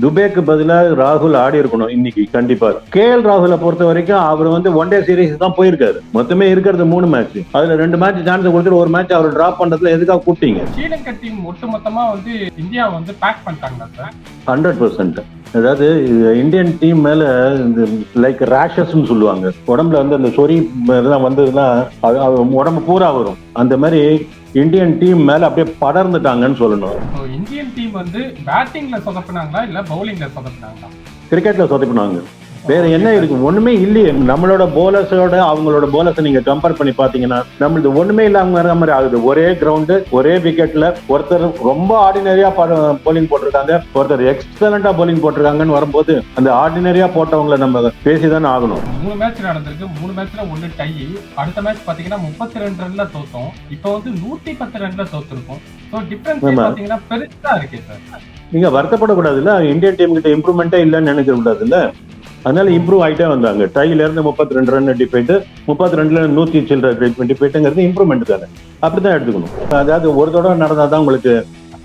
துபேக்கு பதிலாக ராகுல் ஆடி இருக்கணும் இன்னைக்கு கண்டிப்பா. கே எல் ராகுலை பொறுத்த வரைக்கும் அவர் வந்து ஒன் டே சீரிஸ் தான் போயிருக்காரு. மொத்தமே இருக்கிறது மூணு மேட்ச் அதுல ரெண்டு மேட்ச் சான்ஸ் கொடுத்துட்டு ஒரு மேட்ச் அவர் டிராப் பண்றதுல எதுக்காக கூப்பிட்டீங்க? ஸ்ரீலங்கா டீம் ஒட்டுமொத்தமா வந்து இந்தியா வந்து பேக் பண்ணிட்டாங்களா சார். ஹண்ட்ரட் பர்சன்ட் அதாவது இந்தியன் டீம் மேல இந்த லைக் ரேஷஸ்ன்னு சொல்லுவாங்க. உடம்புல வந்து அந்த சொறி இதெல்லாம் வந்ததுன்னா உடம்பு பூரா வரும். அந்த மாதிரி இந்தியன் டீம் மேல அப்படியே படர்ந்துட்டாங்கன்னு சொல்லணும். இந்தியன் டீம் வந்து பேட்டிங்ல சொதப்புனாங்களா இல்ல பவுலிங்ல சொதப்புனாங்களா? கிரிக்கெட்ல சொதப்பினாங்க. வேற என்ன இருக்கு? ஒண்ணுமே இல்லையே. நம்மளோட போலர்ஸோட அவங்களோட போலர்ஸை நீங்க கம்பேர் பண்ணி பாத்தீங்கன்னா நம்மளது ஒண்ணுமே இல்லாம மாதிரி ஆகுது. ஒரே கிரவுண்டு ஒரே விக்கெட்ல ஒருத்தர் ரொம்ப ஆர்டினரியா போலிங் போட்டிருக்காங்க. ஒருத்தர் எக்ஸலண்டா போலிங் போட்டிருக்காங்கன்னு வரும்போது அந்த ஆர்டினரியா போட்டவங்கள நம்ம பேசிதானே ஆகணும். மூணு மேட்ச் நடந்திருக்கு. மூணு மேட்ச்ல ஒண்ணு டை அடுத்த மேட்ச் பாத்தீங்கன்னா முப்பத்தி ரெண்டு ரன்ல தோத்தோம். இப்போ வந்து நூத்தி பத்து ரன்ல தோத்துருக்கோம். ஸோ டிஃபரன்ஸ் ஆமா. பாத்தீங்கன்னா பெருசா இருக்கு சார். நீங்க வருத்தப்படக்கூடாதுல்ல. இந்தியன் டீம் கிட்ட இம்ப்ரூவ்மெண்ட்டே இல்லைன்னு நினைக்க கூடாதுல்ல. அதனால இம்ப்ரூவ் ஆகிட்டே வந்தாங்க. டைல இருந்து முப்பத்தி ரெண்டு ரன் டிபேட் முப்பத்தி ரெண்டுல நூத்தி சில்லற போயிட்டுங்கிறது இம்ப்ரூவ்மெண்ட் தானே. அப்படிதான் எடுத்துக்கணும். அதாவது ஒரு தடவை நடந்தாதான் உங்களுக்கு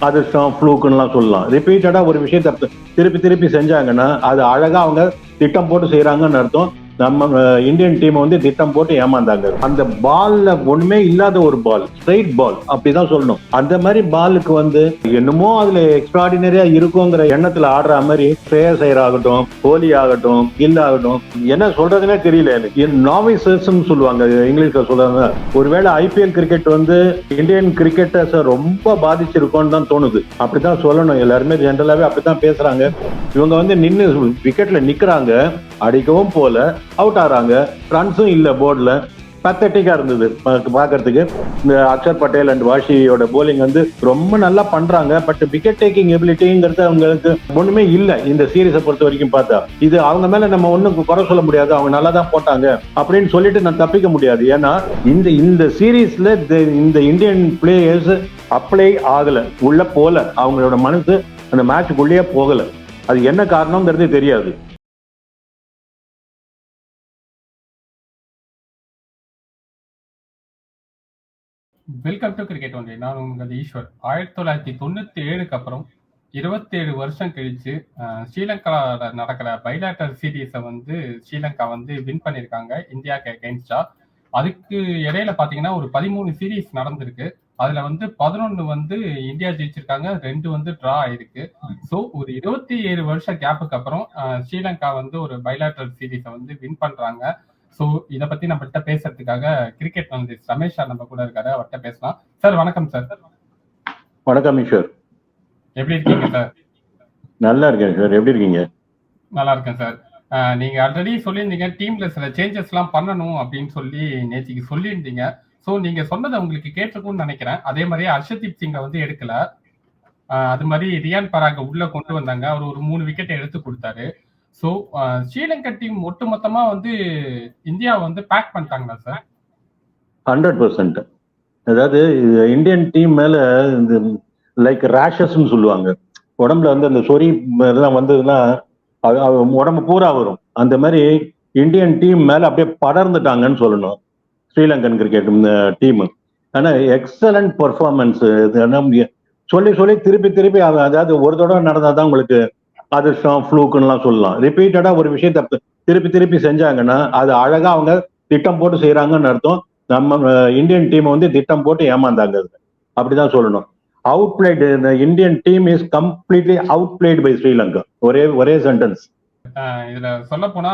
அதிர்ஷ்டம் ஃப்ளூக்குன்னுலாம் சொல்லலாம். ரிப்பீட்டடா ஒரு விஷயத்த திருப்பி திருப்பி செஞ்சாங்கன்னா அது அழகா அவங்க திட்டம் போட்டு செய்யறாங்கன்னு அர்த்தம். நம்ம இந்தியன் டீம் வந்து திட்டம் போட்டு ஏமாந்தாங்க. அந்த பால்ல ஒண்ணுமே இல்லாத ஒரு பால் ஸ்ட்ரைட் பால் அப்படிதான் சொல்லணும். அந்த மாதிரி பாலுக்கு வந்து என்னமோ அதுல எக்ஸ்ட்ராடினரியா இருக்குங்கிற எண்ணத்துல ஆடுற மாதிரி ஸ்ரேயஸ் ஐயர் ஆகட்டும் கோலி ஆகட்டும் கில் ஆகட்டும் என்ன சொல்றதுனே தெரியல எனக்கு. நாவிசஸ் சொல்லுவாங்க இங்கிலீஷ்ல சொல்றாங்க ஒருவேளை ஐபிஎல் கிரிக்கெட் வந்து இந்தியன் கிரிக்கெட்டர்ஸ் ரொம்ப பாதிச்சிருக்கோன்னு தான் தோணுது. அப்படிதான் சொல்லணும். எல்லாருமே ஜென்ரலாவே அப்படித்தான் பேசுறாங்க. இவங்க வந்து நின்று விக்கெட்ல நிக்கிறாங்க. அடிக்கவும் போல. அவுட் ஆகிறாங்க ரன்ஸும் இல்லை போர்டில் பத்தட்டிக்காக இருந்தது. பார்க்கறதுக்கு. இந்த அக்ஷர் பட்டேல் அண்ட் வாஷியோட போலிங் வந்து ரொம்ப நல்லா பண்றாங்க. பட் விக்கெட் டேக்கிங் எபிலிட்டிங்கிறது அவங்களுக்கு ஒண்ணுமே இல்லை. இந்த சீரீஸை பொறுத்த வரைக்கும் பார்த்தா. இது அவங்க மேல நம்ம ஒன்றும் குறை சொல்ல முடியாது. அவங்க நல்லா தான் போட்டாங்க. அப்படின்னு சொல்லிட்டு நான் தப்பிக்க முடியாது. ஏன்னா இந்த இந்த சீரீஸ்ல இந்த இந்தியன் பிளேயர்ஸ் அப்ளை ஆகல. உள்ள போல. அவங்களோட மனசு அந்த மேட்சுக்குள்ளேயே போகல. அது என்ன காரணம்ங்கிறது தெரியாது. வெல்கம் டு கிரிக்கெட் ஒன்றை நான் உங்கள் ஈஸ்வர். ஆயிரத்தி தொள்ளாயிரத்தி தொண்ணூத்தி ஏழுக்கு அப்புறம் இருபத்தேழு வருஷம் கழிச்சு அஹ், நடக்கிற பைலாட்டர் சீரீஸை வந்து ஸ்ரீலங்கா வந்து வின் பண்ணியிருக்காங்க. இந்தியாவுக்கு அகேன்ஸ்டா அதுக்கு இடையில பாத்தீங்கன்னா ஒரு பதிமூணு சீரீஸ் நடந்திருக்கு. அதுல வந்து பதினொன்னு வந்து இந்தியா ஜெயிச்சிருக்காங்க ரெண்டு வந்து டிரா ஆயிருக்கு. ஸோ ஒரு இருபத்தி ஏழு வருஷம் கேப்புக்கு அப்புறம் ஸ்ரீலங்கா வந்து ஒரு பைலாட்டர் சீரீஸை வந்து வின் பண்றாங்க. ஸோ இதை பத்தி நம்மகிட்ட பேசுறதுக்காக கிரிக்கெட் வந்து ரமேஷ் சார் நம்ம கூட இருக்காரு. அவர்கிட்ட பேசலாம். சார் வணக்கம் சார் வணக்கம் ஈஸ்வர். எப்படி இருக்கீங்க சார் நல்லா இருக்கேன் சார் எப்படி இருக்கீங்க? நல்லா இருக்கேன் சார் நீங்க ஆல்ரெடி சொல்லியிருந்தீங்க டீம்ல சில சேஞ்சஸ் எல்லாம் பண்ணணும் அப்படின்னு சொல்லி நேற்றுக்கு சொல்லியிருந்தீங்க. ஸோ நீங்க சொன்னதை உங்களுக்கு கேட்டிருக்கும்னு நினைக்கிறேன். அதே மாதிரியே ஹர்ஷதீப் சிங்கை வந்து எடுக்கல. அது மாதிரி ரியான் பராக உள்ள கொண்டு வந்தாங்க. அவர் ஒரு மூணு விக்கெட்டை எடுத்து கொடுத்தாரு. ஸோ ஸ்ரீலங்கா டீம் ஒட்டுமொத்தமா வந்து இந்தியா வந்து பேக் பண்ணிட்டாங்களா சார் ஹண்ட்ரட் பர்சன்ட் அதாவது இந்தியன் டீம் மேல இந்த லைக் ரேஷஸ்ன்னு சொல்லுவாங்க. உடம்புல வந்து அந்த சொறி இதெல்லாம் வந்ததுன்னா அது உடம்பு பூரா வரும். அந்த மாதிரி இந்தியன் டீம் மேல அப்படியே படர்ந்துட்டாங்கன்னு சொல்லணும். ஸ்ரீலங்கன் கிரிக்கெட் டீம் ஆனா எக்ஸலண்ட் பர்ஃபார்மன்ஸ் சொல்லி சொல்லி திருப்பி திருப்பி அதாவது ஒரு தடவை நடந்தாதான் உங்களுக்கு அதிர்ஷ்டம் ஃப்ளூக்குன்னுலாம் சொல்லலாம். ரிப்பீட்டடா ஒரு விஷயத்த திருப்பி திருப்பி செஞ்சாங்கன்னா அது அழகா அவங்க திட்டம் போட்டு செய்யறாங்கன்னு அர்த்தம். நம்ம இந்தியன் டீம் வந்து திட்டம் போட்டு ஏமாந்தாங்க அப்படிதான் சொல்லணும். அவுட் பிளேட் இந்த Indian team is completely outplayed by Sri Lanka ஒரே ஒரே சென்டென்ஸ் இதுல சொல்ல போனா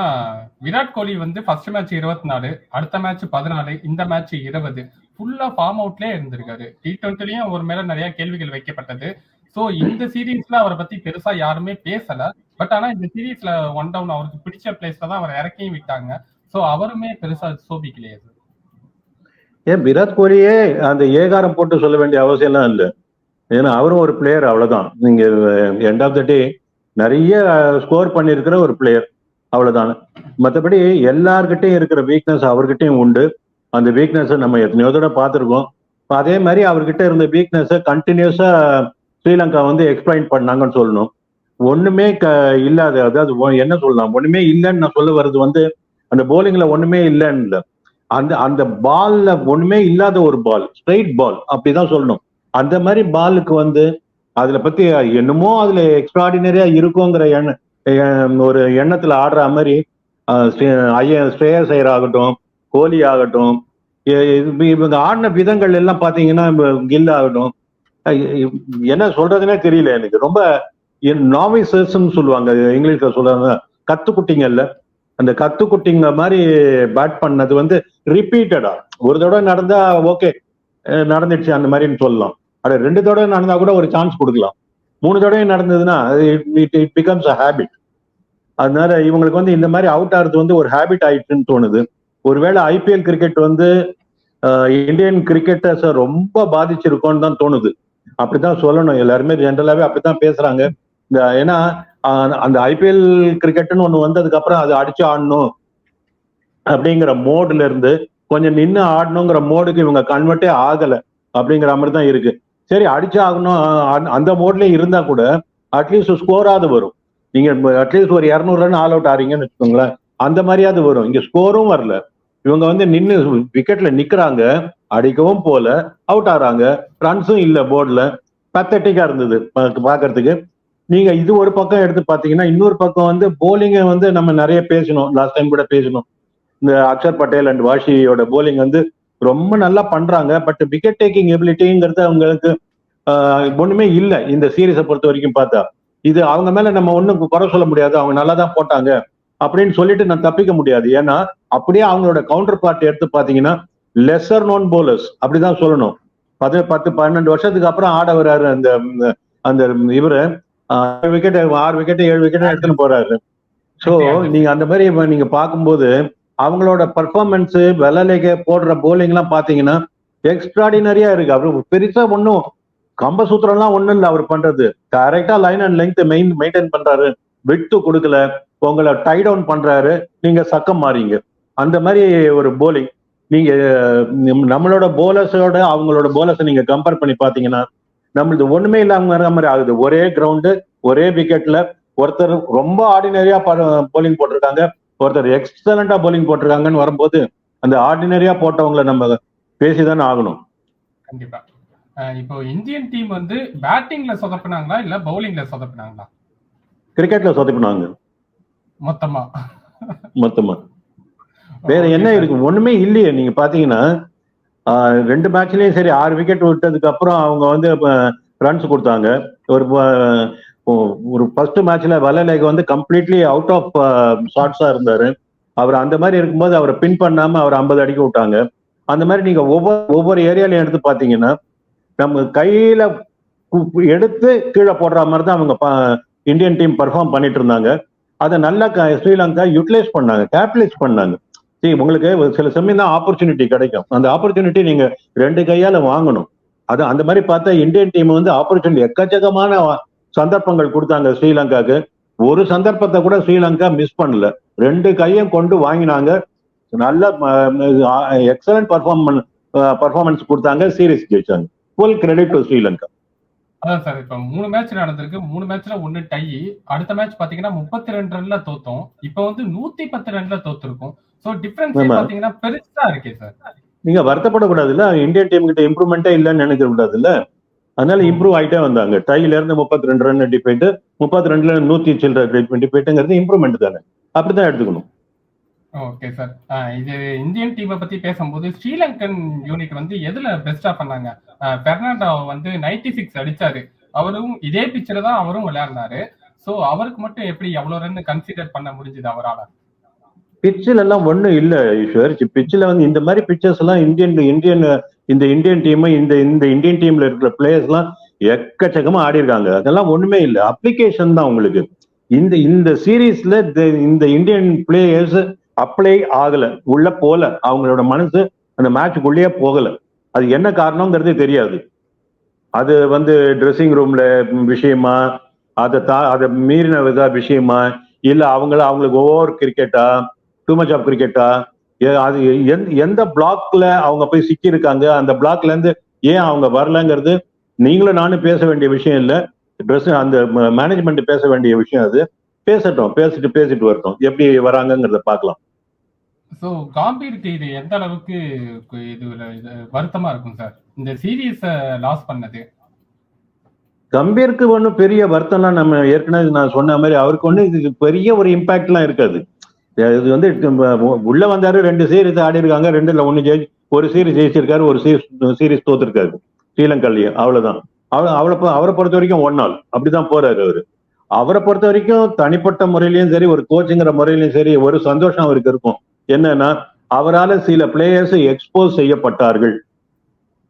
விராட் கோலி வந்து ஃபர்ஸ்ட் மேட்ச் இருபத்தி நாலு அடுத்த மேட்ச் பதினாலு இந்த மேட்ச் இருபது. ஃபுல்லா ஃபார்ம் அவுட்லயே இருந்திருக்காரு. டி டுவெண்ட்டிலயும் அவர் மேல நிறைய கேள்விகள் வைக்கப்பட்டது. சோ இந்த சீரீஸ்ல அவரை பத்தி பெருசா யாருமே பேசல. பட் ஆனா இந்த சீரீஸ்ல ஒன் டவுன் அவருக்கு பிடிச்ச பிளேஸ்ல தான் அவரை இறக்கியும் விட்டாங்க. சோ அவருமே பெருசா சோபிக்கலையே சார் ஏன் விராட் கோலியே அந்த ஏகாரம் போட்டு சொல்ல வேண்டிய அவசியம்லாம் இல்லை. ஏன்னா அவரும் ஒரு பிளேயர் அவ்வளவுதான். நீங்க எண்ட் ஆஃப் த டே நிறைய ஸ்கோர் பண்ணியிருக்கிற ஒரு பிளேயர் அவ்வளவுதான். மற்றபடி எல்லார்கிட்டையும் இருக்கிற வீக்னஸ் அவர்கிட்டையும் உண்டு. அந்த வீக்னஸை நம்ம எத்தனையோ தடவை பார்த்துருக்கோம். அதே மாதிரி அவர்கிட்ட இருந்த வீக்னஸை கண்டினியூஸா ஸ்ரீலங்கா வந்து எக்ஸ்பிளைன் பண்ணாங்கன்னு சொல்லணும். ஒண்ணுமே க இல்லாத அதாவது ஒ- என்ன சொல்லலாம்? ஒண்ணுமே இல்லைன்னு நான் சொல்ல வர்றது வந்து அந்த போலிங்ல ஒண்ணுமே இல்லைன்னு அந்த அந்த பால்ல ஒண்ணுமே இல்லாத ஒரு பால் ஸ்ட்ரைட் பால் அப்படிதான் சொல்லணும். அந்த மாதிரி பாலுக்கு வந்து அதுல பத்தி என்னமோ அதுல எக்ஸ்ட்ராடினரியா இருக்குங்கிற எண்ண ஒரு எண்ணத்துல ஆடுற மாதிரி அஹ், ஐய- ஸ்ரேயஸ் ஐயர் ஆகட்டும் கோலி ஆகட்டும் இவங்க ஆடின விதங்கள் எல்லாம் பாத்தீங்கன்னா கில் ஆகட்டும் என்ன சொல்றதுனே தெரியல எனக்கு. ரொம்ப நாமிசஸ்ன்னு சொல்லுவாங்க. இங்கிலீஷ்ல சொல்றாங்க. கத்துக்குட்டிங்கல்ல. அந்த கத்துக்குட்டிங்க மாதிரி பேட் பண்ணது வந்து ரிப்பீட்டடா ஒரு தடவை நடந்தா ஓகே நடந்துடுச்சு அந்த மாதிரின்னு சொல்லலாம். அட ரெண்டு தடவை நடந்தா கூட ஒரு சான்ஸ் கொடுக்கலாம். மூணு தடவை நடந்ததுன்னா it it becomes a habit அதனால இவங்களுக்கு வந்து இந்த மாதிரி அவுட் ஆகிறது வந்து ஒரு ஹேபிட் ஆயிடுச்சுன்னு தோணுது. ஒருவேளை ஐபிஎல் கிரிக்கெட் வந்து இந்தியன் கிரிக்கெட்டர்ஸை ரொம்ப பாதிச்சிருக்கோன்னு தான் தோணுது. அப்படிதான் சொல்லணும். எல்லாருமே ஜென்ரலாவே அப்படித்தான் பேசுறாங்க. இந்த ஏன்னா அந்த ஐபிஎல் கிரிக்கெட்னு ஒண்ணு வந்ததுக்கு அப்புறம் அது அடிச்சு ஆடணும் அப்படிங்கிற மோடுல இருந்து கொஞ்சம் நின்று ஆடணுங்கிற மோடுக்கு இவங்க கன்வெர்ட்டே ஆகல அப்படிங்கிற மாதிரி தான் இருக்கு. சரி அடிச்சு ஆகணும் அந்த மோட்லயும் இருந்தா கூட அட்லீஸ்ட் ஸ்கோராவது வரும். நீங்க அட்லீஸ்ட் ஒரு இரநூறு ரன் ஆல் அவுட் ஆறீங்கன்னு வச்சுக்கோங்களேன். அந்த மாதிரியாவது வரும். இங்க ஸ்கோரும் வரல. இவங்க வந்து நின்று விக்கெட்ல நிக்கிறாங்க அடிக்கவும் போல அவுட் ஆறாங்க ரன்ஸும் இல்ல போர்டுல பத்தட்டிக்கா இருந்தது பாக்குறதுக்கு. நீங்க இது ஒரு பக்கம் எடுத்து பாத்தீங்கன்னா இன்னொரு பக்கம் வந்து போலிங்க வந்து நம்ம நிறைய பேசணும். லாஸ்ட் டைம் கூட பேசணும். இந்த அக்ஷர் பட்டேல் அண்ட் வாஷியோட போலிங் வந்து ரொம்ப நல்லா பண்றாங்க. பட் விக்கெட் டேக்கிங் எபிலிட்டிங்கிறது அவங்களுக்கு ஒண்ணுமே இல்லை இந்த சீரீஸை பொறுத்த வரைக்கும் பார்த்தா. இது அவங்க மேல நம்ம ஒண்ணும் குறை சொல்ல முடியாது. அவங்க நல்லா தான் போட்டாங்க. அப்படின்னு சொல்லிட்டு நான் தப்பிக்க முடியாது. ஏன்னா அப்படியே அவங்களோட கவுண்டர் பார்ட் எடுத்து பாத்தீங்கன்னா லெசர் நோன் போலர்ஸ் அப்படிதான் சொல்லணும். பத்து பத்து பன்னெண்டு வருஷத்துக்கு அப்புறம் ஆட வர்றாரு அந்த அந்த இவரு. விக்கெட் ஆறு விக்கெட் ஏழு விக்கெட் எடுத்துன்னு போறாரு. சோ நீங்க அந்த மாதிரி நீங்க பார்க்கும்போது அவங்களோட பர்ஃபார்மன்ஸ் வெள்ளலைக்கு போடுற போலிங் எல்லாம் பாத்தீங்கன்னா எக்ஸ்ட்ராடினரியா இருக்கு. அவரு பெருசா ஒன்றும் கம்பசூத்திரம்லாம் ஒண்ணும் இல்ல அவர் பண்றது. கரெக்டா line and length main maintain பண்றாரு. விட்டு கொடுக்கல. உங்களை டை டவுன் பண்றாரு. நீங்க சக்கம் மாறீங்க. அந்த மாதிரி ஒரு போலிங் நீங்க நம்ம- நம்மளோட போலர்ஸோட அவங்களோட போலர்ஸை நீங்க கம்பேர் பண்ணி பாத்தீங்கன்னா நம்மளது ஒண்ணுமே இல்லாம மாதிரி ஆகுது. ஒரே கிரவுண்டு ஒரே விக்கெட்ல ஒருத்தர் ரொம்ப ஆர்டினரியா போலிங் போட்டிருக்காங்க. ஒருத்தர் எக்ஸலண்டா போலிங் போட்டிருக்காங்கன்னு வரும்போது அந்த ஆர்டினரியா போட்டவங்களை நம்ம பேசிதானே ஆகணும். கண்டிப்பா. இப்போ இந்தியன் டீம் வந்து பேட்டிங்ல சொதப்பினாங்களா இல்ல பவுலிங்ல சொதப்பினாங்களா? கிரிக்கெட்ல சொதப்பினாங்க. மொத்தமா. மொத்தமா. வேற என்ன. இருக்கு ஒண்ணுமே இல்லையே. நீங்க பாத்தீங்கன்னா ரெண்டு மேட்ச்லயும் சரி ஆறு விக்கெட் விட்டதுக்கு அப்புறம் அவங்க வந்து ரன்ஸ் கொடுத்தாங்க. ஒரு ஒரு ஃபர்ஸ்ட் மேட்ச்ல வல்லலேக வந்து கம்ப்ளீட்லி அவுட் ஆஃப் ஷார்ட்ஸா இருந்தாரு. அவர் அந்த மாதிரி இருக்கும்போது அவரை பின் பண்ணாம அவர் ஐம்பது அடிக்க விட்டாங்க. அந்த மாதிரி நீங்க ஒவ்வொரு ஒவ்வொரு ஏரியாலையும் எடுத்து பாத்தீங்கன்னா நம்ம கையில எடுத்து கீழே போடுற மாதிரி தான் அவங்க ப- இந்தியன் டீம் பெர்ஃபார்ம் பண்ணிட்டு இருந்தாங்க. அதை நல்லா க- ஸ்ரீலங்கா யூட்டிலைஸ் பண்ணாங்க கேபிட்டலைஸ் பண்ணாங்க. உங்களுக்கு ஒரு சில சமயம் தான் ஆப்பர்ச்சுனிட்டி கிடைக்கும். அந்த ஆப்பர்ச்சுனிட்டி நீங்க ரெண்டு கையால வாங்கணும். அது அந்த மாதிரி பார்த்தா இந்தியன் டீம் வந்து ஆப்பர்ச்சுனிட்டி எக்கச்சக்கமான சந்தர்ப்பங்கள் கொடுத்தாங்க ஸ்ரீலங்காக்கு. ஒரு சந்தர்ப்பத்தை கூட ஸ்ரீலங்கா மிஸ் பண்ணல. ரெண்டு கையும் கொண்டு வாங்கினாங்க. நல்ல எக்ஸலண்ட் பர்ஃபார்மன் பர்ஃபார்மன்ஸ் கொடுத்தாங்க. சீரீஸ் ஜெயிச்சாங்க. Full credit to Sri Lanka. அதான் சார் இப்ப மூணு மேட்ச் நடந்திருக்கு. மூணு மேட்ச்ல ஒன்னு டை அடுத்த மேட்ச் பாத்தீங்கன்னா முப்பத்தி ரெண்டு ரன்ல தோத்தோம். இப்ப வந்து நூத்தி பத்து ரன்ல தோத்துருக்கும். So difference. பாத்தீங்கன்னா பெருசா இருக்கே சார் நீங்க வருத்தப்படக்கூடாதுல்ல. இந்தியன் டீம் கிட்ட இம்ப்ரூவ்மெண்ட்டே இல்லைன்னு நினைக்க கூடாதுல்ல. அதனால இம்ப்ரூவ் ஆயிட்டே வந்தாங்க. டைல இருந்து முப்பத்தி ரெண்டு ரன் டிபெண்ட் முப்பத்தி ரெண்டுல நூத்தி சில்லற டிபெண்ட்ங்கிறது இம்ப்ரூவ்மெண்ட் தானே. அப்படிதான் எடுத்துக்கணும். ஓகே சார் இது இந்தியன் டீமை பத்தி பேசும்போது ஸ்ரீலங்கன் யூனிட் வந்து எதுல பெஸ்டா பண்ணாங்க? பெர்னாண்டோ வந்து 96 சிக்ஸ் அடிச்சாரு. அவரும் இதே பிச்சில் தான் அவரும் விளையாடினாரு. சோ அவருக்கு மட்டும் எப்படி எவ்வளவு ரன் கன்சிடர் பண்ண முடிஞ்சது அவரால? பிச்சில் எல்லாம் ஒன்றும் இல்லை ஈஸ்வர். பிச்சில் வந்து இந்த மாதிரி பிச்சர்ஸ் எல்லாம் இந்தியன் இந்தியன் இந்த இந்தியன் டீம் இந்த இந்த இந்தியன் டீம்ல இருக்கிற பிளேயர்ஸ் எல்லாம் எக்கச்சக்கமா ஆடி இருக்காங்க அதெல்லாம் ஒண்ணுமே இல்லை. அப்ளிகேஷன் தான் உங்களுக்கு. இந்த இந்த சீரீஸ்ல இந்த இந்தியன் பிளேயர்ஸ் அப்ளை ஆகல. உள்ள போல. அவங்களோட மனசு அந்த மேட்சுக்குள்ளேயே போகல. அது என்ன காரணங்கிறது தெரியாது. அது வந்து ட்ரெஸ்ஸிங் ரூம்ல விஷயமா அதை தா அதை மீறின விதா விஷயமா இல்ல அவங்கள அவங்களுக்கு ஓவர் கிரிக்கெட்டா டூ மச் ஆஃப் கிரிக்கெட்டா அது எந்த- எந்த பிளாக்ல அவங்க போய் சிக்கி இருக்காங்க அந்த பிளாக்ல இருந்து ஏன் அவங்க வரலங்கிறது நீங்களும் நானும் பேச வேண்டிய விஷயம் இல்ல. ட்ரெஸ் அந்த மேனேஜ்மெண்ட் பேச வேண்டிய விஷயம் அது. பேசட்டும். பேசிட்டு பேசிட்டு வரட்டும். எப்படி வராங்கங்கிறத பார்க்கலாம். சோ காம்பீருக்கு இது எந்த அளவுக்கு இது வருத்தமா இருக்கும் சார் இந்த சீரீஸ லாஸ் பண்ணது. கம்பீருக்கு ஒன்றும் பெரிய வருத்தம்லாம் நம்ம ஏற்கனவே நான் சொன்ன மாதிரி அவருக்கு ஒன்றும் இது பெரிய ஒரு இம்பாக்ட்லாம் இருக்காது. இது வந்து உள்ள வந்தாரு ரெண்டு சீரீஸ் ஆடி இருக்காங்க ரெண்டுல ஒன்னு ஜெயி ஒரு சீரீஸ் ஜெயிச்சிருக்காரு ஒரு சீரீஸ் சீரீஸ் தோத்துருக்காரு. ஸ்ரீலங்காலயே அவ்வளவுதான். அவ அவளை பொ- அவரை பொறுத்த வரைக்கும் ஒன் நாள் அப்படிதான் போறாரு அவரு. அவரை பொறுத்த வரைக்கும் தனிப்பட்ட முறையிலயும் சரி ஒரு கோச்சுங்கிற முறையிலயும் சரி ஒரு சந்தோஷம் அவருக்கு இருக்கும். என்னன்னா அவரால சில பிளேயர்ஸ் எக்ஸ்போஸ் செய்யப்பட்டார்கள்.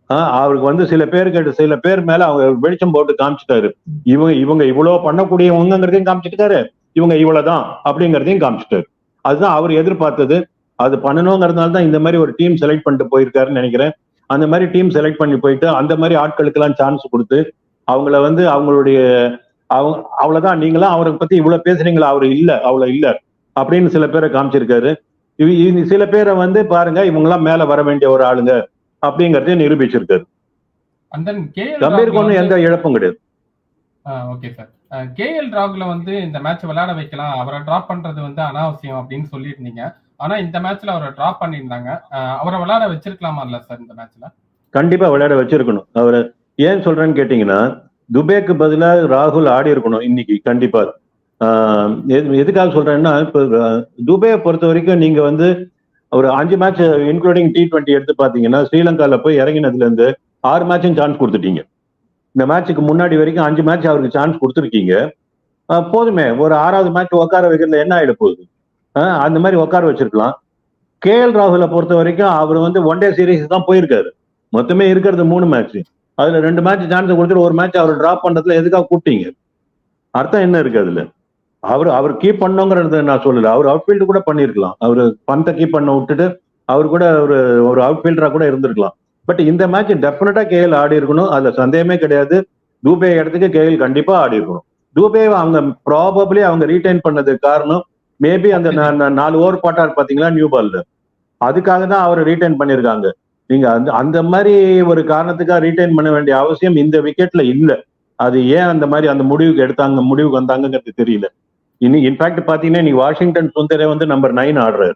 அவருக்கு வந்து சில பேருக்கு சில பேர் மேல அவங்க வெளிச்சம் போட்டு காமிச்சிட்டாரு. இவங்க இவங்க இவ்வளவு பண்ணக்கூடியவங்கிறதையும் காமிச்சிட்டாரு இவங்க இவ்வளவுதான் அப்படிங்கிறதையும் காமிச்சிட்டாரு. அதுதான் அவர் எதிர்பார்த்தது. அது பண்ணணுங்கிறதுனால தான் இந்த மாதிரி ஒரு டீம் செலக்ட் பண்ணிட்டு போயிருக்காருன்னு நினைக்கிறேன். அந்த மாதிரி டீம் செலக்ட் பண்ணி போயிட்டு அந்த மாதிரி ஆட்களுக்கெல்லாம் சான்ஸ் கொடுத்து அவங்கள வந்து அவங்களுடைய அவங்க அவ்வளவுதான். நீங்களாம் அவரை பத்தி இவ்வளவு பேசுறீங்களா? அவர் இல்ல அவ்வளவு இல்ல அப்படின்னு சில பேரை காமிச்சிருக்காரு. சில பேரை வந்து பாருங்க இவங்கெல்லாம் மேல வர வேண்டிய ஒரு ஆளுங்க அப்படிங்கறதையும் நிரூபிச்சிருக்காரு. கம்பீருக்கு ஒன்றும் எந்த இழப்பும் கிடையாது. ஓகே சார் கேஎல் ராகுல வந்து இந்த மேட்ச் விளையாட வைக்கலாம். அவரை டிராப் பண்றது வந்து அனாவசியம் அப்படின்னு சொல்லியிருந்தீங்க ஆனா இந்த மேட்ச்ல அவரை டிராப் பண்ணியிருந்தாங்க. அவரை விளையாட வச்சிருக்கலாமா இல்ல சார் இந்த மேட்ச்ல கண்டிப்பா விளையாட வச்சிருக்கணும். அவரை ஏன் சொல்றேன்னு கேட்டீங்கன்னா துபேக்கு பதிலா ராகுல் ஆடி இருக்கணும் இன்னைக்கு கண்டிப்பா. எது- எதுக்காக சொல்றேன்னா இப்ப துபையை துபேயை பொறுத்த வரைக்கும் நீங்க வந்து ஒரு அஞ்சு மேட்ச் இன்க்ளூடிங் டி டுவெண்ட்டி எடுத்து பாத்தீங்கன்னா ஸ்ரீலங்கால போய் இறங்கினதுல இருந்து ஆறு மேட்சும் சான்ஸ் கொடுத்துட்டீங்க. இந்த மேட்சுக்கு முன்னாடி வரைக்கும் அஞ்சு மேட்ச் அவருக்கு சான்ஸ் கொடுத்துருக்கீங்க. போதுமே. ஒரு ஆறாவது மேட்ச் உட்கார வைக்கிறதுல என்ன ஆயிட போகுது? அந்த மாதிரி உட்கார வச்சிருக்கலாம். கே எல் ராகுலை பொறுத்த வரைக்கும் அவர் வந்து ஒன் டே சீரீஸ் தான் போயிருக்காரு. மொத்தமே இருக்கிறது மூணு மேட்ச் அதுல ரெண்டு மேட்ச் சான்ஸ் கொடுத்துட்டு ஒரு மேட்ச் அவர் டிராப் பண்றதுல எதுக்காக கூப்பிட்டீங்க? அர்த்தம் என்ன இருக்கு அதுல? அவர் அவர் கீப் பண்ணுங்கிறத நான் சொல்லல. அவர் அவுட்ஃபீல்டு கூட பண்ணியிருக்கலாம் அவர் பந்தை கீப் பண்ண விட்டுட்டு அவர் கூட ஒரு ஒரு அவுட்ஃபீல்டரா கூட இருந்திருக்கலாம். பட் இந்த மேட்ச் டெஃபினட்டா கேஎல் ஆடி இருக்கணும். அதுல சந்தேகமே கிடையாது. தூபே இடத்துக்கு கேஎல் கண்டிப்பா ஆடி இருக்கணும். தூபே அவங்க ப்ராபப்ளி அவங்க ரீடைன் பண்ணதுக்கு காரணம் மேபி அந்த நாலு ஓவர் போட்டார் பாத்தீங்களா நியூ பால்ல அதுக்காக தான் அவர் ரீடைன் பண்ணிருக்காங்க. நீங்க அந்த அந்த மாதிரி ஒரு காரணத்துக்காக ரீடைன் பண்ண வேண்டிய அவசியம் இந்த விக்கெட்ல இல்ல. அது ஏன் அந்த மாதிரி அந்த முடிவுக்கு எடுத்தாங்க முடிவுக்கு வந்தாங்கங்கிறது தெரியல. இனி இன்ஃபேக்ட் பாத்தீங்கன்னா நீ வாஷிங்டன் சுந்தரே வந்து நம்பர் நைன் ஆடுறாரு.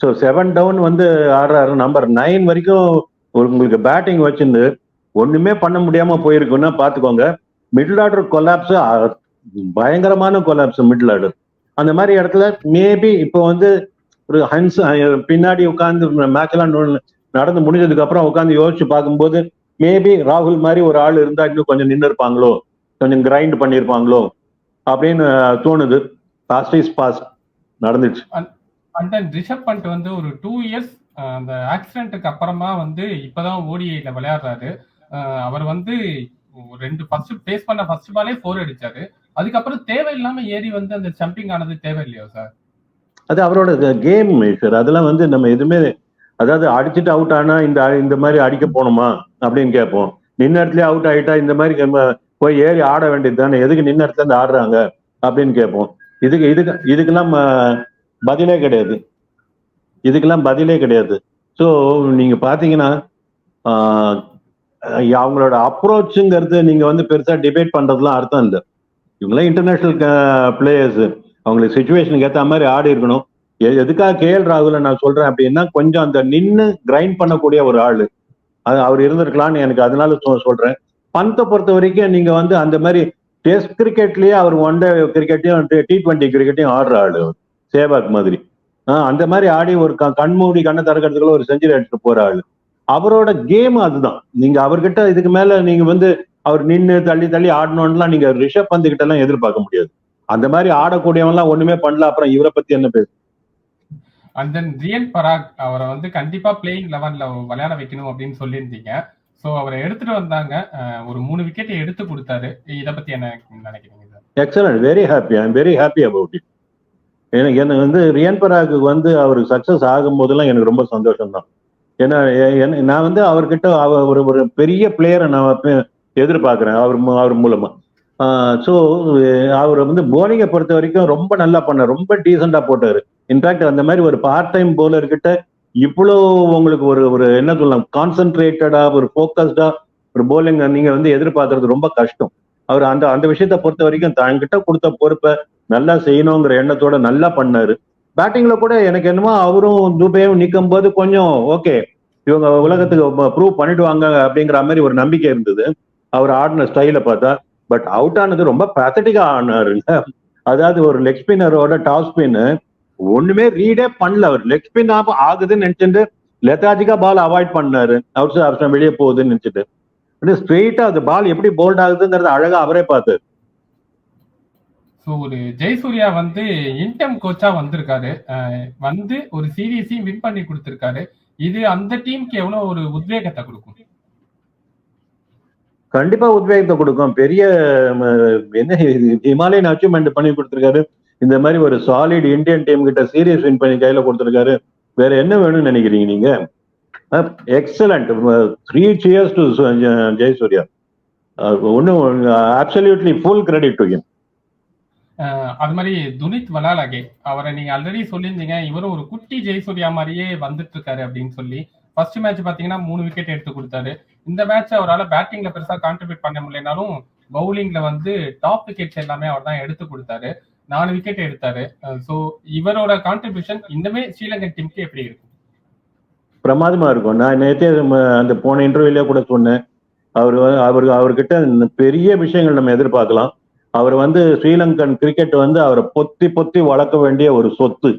ஸோ செவன் டவுன் வந்து ஆடுறாரு. நம்பர் நைன் வரைக்கும் உங்களுக்கு பேட்டிங் வச்சிருந்து ஒண்ணுமே பண்ண முடியாம போயிருக்குன்னா பாத்துக்கோங்க. மிடில் ஆர்டர் கொலாப்ஸ் பயங்கரமான கொலாப்ஸ் மிடில் ஆர்டர் அந்த மாதிரி இடத்துல மேபி இப்போ வந்து ஒரு ஹன்ஸ் பின்னாடி உட்காந்து மேட்ச் எல்லாம் நு- நடந்து முடிஞ்சதுக்கு அப்புறம் உட்காந்து யோசிச்சு பார்க்கும்போது மேபி ராகுல் மாதிரி ஒரு ஆள் இருந்தா இன்னும் கொஞ்சம் நின்று இருப்பாங்களோ கொஞ்சம் கிரைண்ட் பண்ணியிருப்பாங்களோ அப்படின்னு தோணுது. பாஸ்ட் இஸ் பாஸ்ட் நடந்துச்சு அண்ட் தென் ரிஷப் பண்ட் வந்து ஒரு டூ இயர்ஸ் அந்த ஆக்சிடென்ட்டுக்கு அப்புறமா வந்து இப்பதான் ஓடிஐல விளையாடுறாரு. அவர் வந்து ஒரு ரெண்டு ஃபர்ஸ்ட் பேஸ் பண்ண ஃபர்ஸ்ட் பாலே ஃபோர் அடிச்சாரு. அதுக்கப்புறம் தேவையில்லாம ஏறி வந்து அந்த ஜம்பிங் ஆனது தேவையில்லையோ சார் அது அவரோட கேம் சார் அதெல்லாம் வந்து நம்ம எதுவுமே அதாவது அடிச்சுட்டு அவுட் ஆனா இந்த இந்த மாதிரி அடிக்க போனோமா அப்படின்னு கேட்போம். நின்ன இடத்துல அவுட் ஆயிட்டா இந்த மாதிரி நம்ம போய் ஏறி ஆட வேண்டியது தானே. எதுக்கு நின்ன இடத்துல இருந்து ஆடுறாங்க அப்படின்னு கேட்போம். இதுக்கு இதுக்கு இதுக்கெல்லாம் பதிலே கிடையாது. இதுக்கெல்லாம் பதிலே கிடையாது. ஸோ நீங்க பாத்தீங்கன்னா அவங்களோட அப்ரோச்சுங்கிறது நீங்க வந்து பெருசா டிபேட் பண்றதுலாம் அர்த்தம் இல்லை. இவங்களாம் இன்டர்நேஷனல் பிளேயர்ஸ் அவங்களுக்கு சுச்சுவேஷனுக்கு ஏற்ற மாதிரி ஆடி இருக்கணும். எ- எதுக்காக கேள் ராகுல நான் சொல்றேன் அப்படின்னா கொஞ்சம் அந்த நின்று கிரைண்ட் பண்ணக்கூடிய ஒரு ஆள். அது அவர் இருந்திருக்கலாம்னு எனக்கு அதனால சொ- சொல்றேன். பந்தை பொறுத்த வரைக்கும் நீங்க வந்து அந்த மாதிரி டெஸ்ட் கிரிக்கெட்லயே அவர் ஒன் டே கிரிக்கெட்டையும் டி டுவெண்ட்டி கிரிக்கெட்டையும் ஆடுற ஆள் அவர். சேவாக் மாதிரி. அந்த மாதிரி ஆடி ஒரு கண்மூடி கண்ணை திறக்கிறதுக்குள்ள ஒரு செஞ்சுரி அடிச்சுட்டு போற ஆளு. அவரோட கேம் அதுதான். நீங்க அவர்கிட்ட இதுக்கு மேல நீங்க வந்து அவர் நின்னு தள்ளி தள்ளி ஆடணும்லாம் நீங்க ரிஷப் பந்து கிட்ட எல்லாம் எதிர்பார்க்க முடியாது. அந்த மாதிரி ஆடக்கூடியவன் எல்லாம் ஒண்ணுமே பண்ணல அப்புறம் இவரை பத்தி என்ன பேசு? அண்ட் தென் ரியன் பராக் அவரை வந்து கண்டிப்பா பிளேயிங் லெவன்ல விளையாட வைக்கணும் அப்படின்னு சொல்லியிருந்தீங்க. ஸோ அவரை எடுத்துட்டு வந்தாங்க. ஒரு மூணு விக்கெட்டை எடுத்து கொடுத்தாரு. இதை பத்தி என்ன நினைக்கிறீங்க sir? Excellent very happy I'm very happy about it எனக்கு எனக்கு வந்து ரியன் பராக்கு வந்து அவர் சக்சஸ் ஆகும் போதெல்லாம் எனக்கு ரொம்ப சந்தோஷம் தான் ஏன்னா நான் வந்து அவர்கிட்ட அவர் ஒரு ஒரு பெரிய பிளேயரை நான் எதிர்பார்க்குறேன் அவர் மூ- அவர் மூலமா. ஸோ அவர் வந்து போலிங்கை பொறுத்த வரைக்கும் ரொம்ப நல்லா பண்ணார் ரொம்ப டீசெண்டாக போட்டார். இன்ஃபேக்ட் அந்த மாதிரி ஒரு பார்ட் டைம் போலர்கிட்ட இவ்வளோ உங்களுக்கு ஒரு ஒரு என்ன சொல்லலாம் கான்சென்ட்ரேட்டடாக ஒரு ஃபோக்கஸ்டாக ஒரு போலிங் நீங்கள் வந்து எதிர்பார்க்கறது ரொம்ப கஷ்டம். அவர் அந்த அந்த விஷயத்த பொறுத்த வரைக்கும் தன்கிட்ட கொடுத்த பொறுப்பை நல்லா செய்யணுங்கிற எண்ணத்தோட நல்லா பண்ணாரு. பேட்டிங்ல கூட எனக்கு என்னமோ அவரும் துபேவும் நிற்கும் போது கொஞ்சம் ஓகே இவங்க உலகத்துக்கு ப்ரூவ் பண்ணிடுவாங்க அப்படிங்கிற மாதிரி ஒரு நம்பிக்கை இருந்தது. அவர் ஆடின ஸ்டைல பார்த்தா பட் அவுட் ஆனது ரொம்ப பேத்தட்டிக்கா ஆனாரு. அதாவது ஒரு லெக் ஸ்பின்னரோட டாப் ஸ்பின்னு ஒண்ணுமே ரீடே பண்ணல அவர். லெக் ஸ்பின் ஆகுதுன்னு நினைச்சிட்டு லெத்தாஜிக்கா பால் அவாய்ட் பண்ணாரு. அவுட் சைட் ஆப்ஷன் வெளியே போகுதுன்னு நினைச்சிட்டு. ஸ்ட்ரெயிட்டா அது பால் எப்படி போல்ட் ஆகுதுங்கிறது அழகா அவரே பார்த்தாரு. ஸோ ஒரு ஜெயசூர்யா வந்து இன்டம் கோச்சா வந்திருக்காரு. வந்து ஒரு சீரீஸையும் வின் பண்ணி கொடுத்திருக்காரு. இது அந்த டீமுக்கு எவ்வளவு ஒரு உத்வேகத்தை கொடுக்கும்? கண்டிப்பா உத்வேகத்தை கொடுக்கும். பெரிய என்ன ஹிமாலயன் அச்சீவ்மெண்ட் பண்ணி கொடுத்திருக்காரு. இந்த மாதிரி ஒரு சாலிட் இந்தியன் டீம் கிட்ட சீரியஸ் வின் பண்ணி கையில கொடுத்திருக்காரு. வேற என்ன வேணும்னு நினைக்கிறீங்க நீங்க? Excellent three cheers to Jayasuriya. ஒன்னும் absolutely full credit to him அது மாதிரி துனித் வலாலகே. அவரை நீங்க ஆல்ரெடி சொல்லியிருந்தீங்க. இவரும் ஒரு குட்டி ஜெயசூர்யா மாதிரியே வந்துட்டு இருக்காரு அப்படின்னு சொல்லி. ஃபர்ஸ்ட் மேட்ச் பாத்தீங்கன்னா மூணு விக்கெட் எடுத்து கொடுத்தாரு. இந்த மேட்ச் அவரால் பேட்டிங்ல பெருசா கான்ட்ரிபியூட் பண்ண முடியலனாலும் பவுலிங்ல வந்து டாப் விக்கெட்ஸ் எல்லாமே அவர் தான் எடுத்து கொடுத்தாரு. நாலு விக்கெட் எடுத்தாரு. ஸோ இவரோட கான்ட்ரிபியூஷன் இந்தமே ஸ்ரீலங்கன் டீமுக்கு எப்படி இருக்கும்? பிரமாதமா இருக்கும். நான் நேற்றே அந்த போன இன்டர்வியூலயே கூட சொன்னேன். அவர் அவர் அவர்கிட்ட இந்த பெரிய விஷயங்கள் நம்ம எதிர்பார்க்கலாம். அவர் வந்து ஸ்ரீலங்கன் கிரிக்கெட் வந்து அவரை பொத்தி பொத்தி வளர்க்க வேண்டிய ஒரு சொத்து.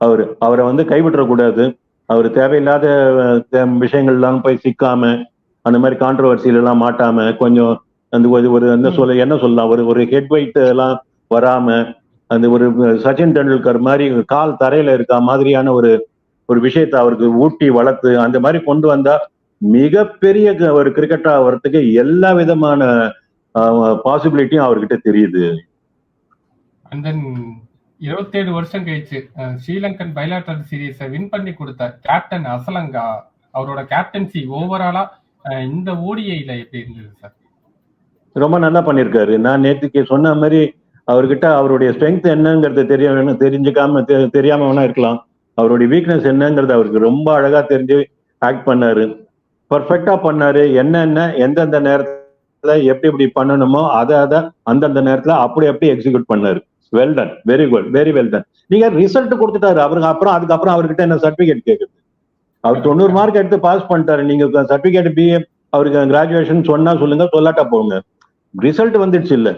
அவர் அவரை வந்து கைவிட்டுறக்கூடாது அவர் தேவையில்லாத விஷயங்கள்லாம் போய் சிக்காம அந்த மாதிரி கான்ட்ரவர்சியில எல்லாம் மாட்டாம கொஞ்சம் அந்த ஒரு ஒரு என்ன சொல்ல என்ன சொல்லலாம்? ஒரு ஒரு ஹெட் வெயிட் எல்லாம் வராம அந்த ஒரு சச்சின் டெண்டுல்கர் மாதிரி கால் தரையில இருக்க மாதிரியான ஒரு ஒரு விஷயத்தை அவருக்கு ஊட்டி வளர்த்து அந்த மாதிரி கொண்டு வந்தா மிகப்பெரிய ஒரு கிரிக்கெட்டா வர்றதுக்கு எல்லா விதமான பாசிபிலிட்டியும் அவர்கிட்ட தெரியுது. அண்ட் தென் இருபத்தேழு வருஷம் கழிச்சு ஸ்ரீலங்கன் பைலாட்டர் சீரீஸை வின் பண்ணி கொடுத்த கேப்டன் அசலங்கா அவரோட கேப்டன்சி ஓவராலா இந்த ஓடிஐல எப்படி இருந்தது சார் ரொம்ப நல்லா பண்ணியிருக்காரு நான் நேற்றுக்கு சொன்ன மாதிரி அவர்கிட்ட அவருடைய ஸ்ட்ரென்த் என்னங்கிறது தெரிய வேணும் தெரிஞ்சுக்காம தெரியாம வேணா இருக்கலாம். அவருடைய வீக்னஸ் என்னங்கிறது அவருக்கு ரொம்ப அழகா தெரிஞ்சு ஆக்ட் பண்ணாரு. பர்ஃபெக்டா பண்ணாரு. என்னென்ன எந்தெந்த நேரத்துல எப்படி எப்படி பண்ணணுமோ அதை அதை அந்தந்த நேரத்துல அப்படி எப்படி எக்ஸிக்யூட் பண்ணாரு. Well done very good very well done நீங்க ரிசல்ட் கொடுத்துட்டாரு. அவருக்கு அப்புறம் அதுக்கப்புறம் அவர்கிட்ட என்ன சர்டிபிகேட் கேக்குது? அவர் தொண்ணூறு மார்க் எடுத்து பாஸ் பண்ணிட்டாரு. நீங்க சர்டிபிகேட் பிஏ அவருக்கு கிராஜுவேஷன் சொன்னா சொல்லுங்க சொல்லாட்டா போங்க. ரிசல்ட் வந்துடுச்சு இல்ல.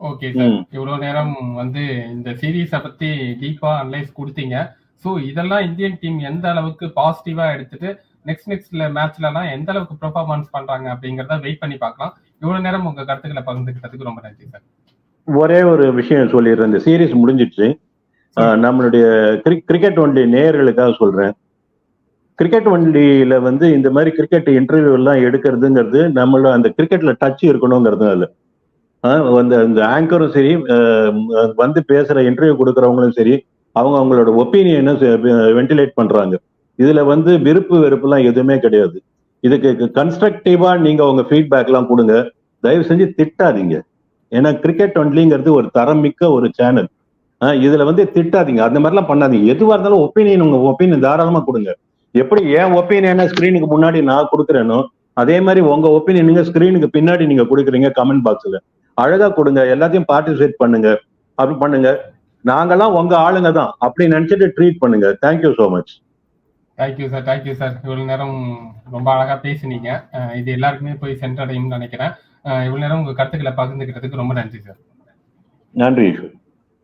Okay sir. இவ்வளவு நேரம் வந்து இந்த சீரீஸை பத்தி டீப்பா அனலைஸ் கொடுத்தீங்க. ஸோ இதெல்லாம் இந்தியன் டீம் எந்த அளவுக்கு பாசிட்டிவா எடுத்துட்டு நெக்ஸ்ட் நெக்ஸ்ட்ல மேட்ச்ல எல்லாம் எந்த அளவுக்கு பெர்ஃபார்மன்ஸ் பண்றாங்க அப்படிங்கறத வெயிட் பண்ணி பார்க்கலாம். இவ்வளவு நேரம் உங்க கருத்துக்களை பகிர்ந்துக்கிட்டதுக்கு ரொம்ப நன்றி சார் ஒரே ஒரு விஷயம் சொல்லிடுறேன். இந்த சீரிஸ் முடிஞ்சிடுச்சு. நம்மளுடைய கிரிக்கெட் ஒன்லி நேயர்களுக்காக சொல்றேன். கிரிக்கெட் ஒன்லியில வந்து இந்த மாதிரி கிரிக்கெட் இன்டர்வியூ எல்லாம் எடுக்கிறதுங்கிறது நம்மள அந்த கிரிக்கெட்ல டச் இருக்கணுங்கிறது அதுல. அந்த அந்த ஆங்கரும் சரி வந்து பேசுற இன்டர்வியூ கொடுக்கறவங்களும் சரி அவங்க அவங்களோட ஒப்பீனியனை வென்டிலேட் பண்றாங்க. இதுல வந்து விருப்பு வெறுப்புலாம் எதுவுமே கிடையாது. இதுக்கு கன்ஸ்ட்ரக்டிவா நீங்க உங்க ஃபீட்பேக் எல்லாம் கொடுங்க. தயவு செஞ்சு திட்டாதீங்க. ஏன்னா கிரிக்கெட் ஒன்லிங்கிறது ஒரு தரம் மிக்க ஒரு சேனல் இதுல வந்து திட்டாதீங்க. அந்த மாதிரிலாம் பண்ணாதீங்க. எதுவா இருந்தாலும் ஒப்பீனியன் உங்க ஒப்பீனியன் தாராளமா கொடுங்க. எப்படி என் ஒப்பீனியனை ஸ்கிரீனுக்கு முன்னாடி நான் கொடுக்குறேனோ அதே மாதிரி உங்க ஒப்பீனியனுங்க ஸ்கிரீனுக்கு பின்னாடி நீங்க கொடுக்குறீங்க கமெண்ட் பாக்ஸ்ல அழகா கொடுங்க. எல்லாத்தையும் பார்ட்டிசிபேட் பண்ணுங்க. அப்படி பண்ணுங்க. நாங்கெல்லாம் உங்க ஆளுங்க தான். அப்படி நினைச்சிட்டு ட்ரீட் பண்ணுங்க. Thank you so much thank you sir thank you sir இவ்வளவு நேரம் ரொம்ப அழகா பேசுனீங்க. இது எல்லாருக்குமே போய் சென்றடையும்னு நினைக்கிறேன். அஹ் இவ்வளவு நேரம் உங்க கருத்துக்களை பகிர்ந்துக்கிறதுக்கு ரொம்ப நன்றி சார் நன்றி ஈஸ்வர்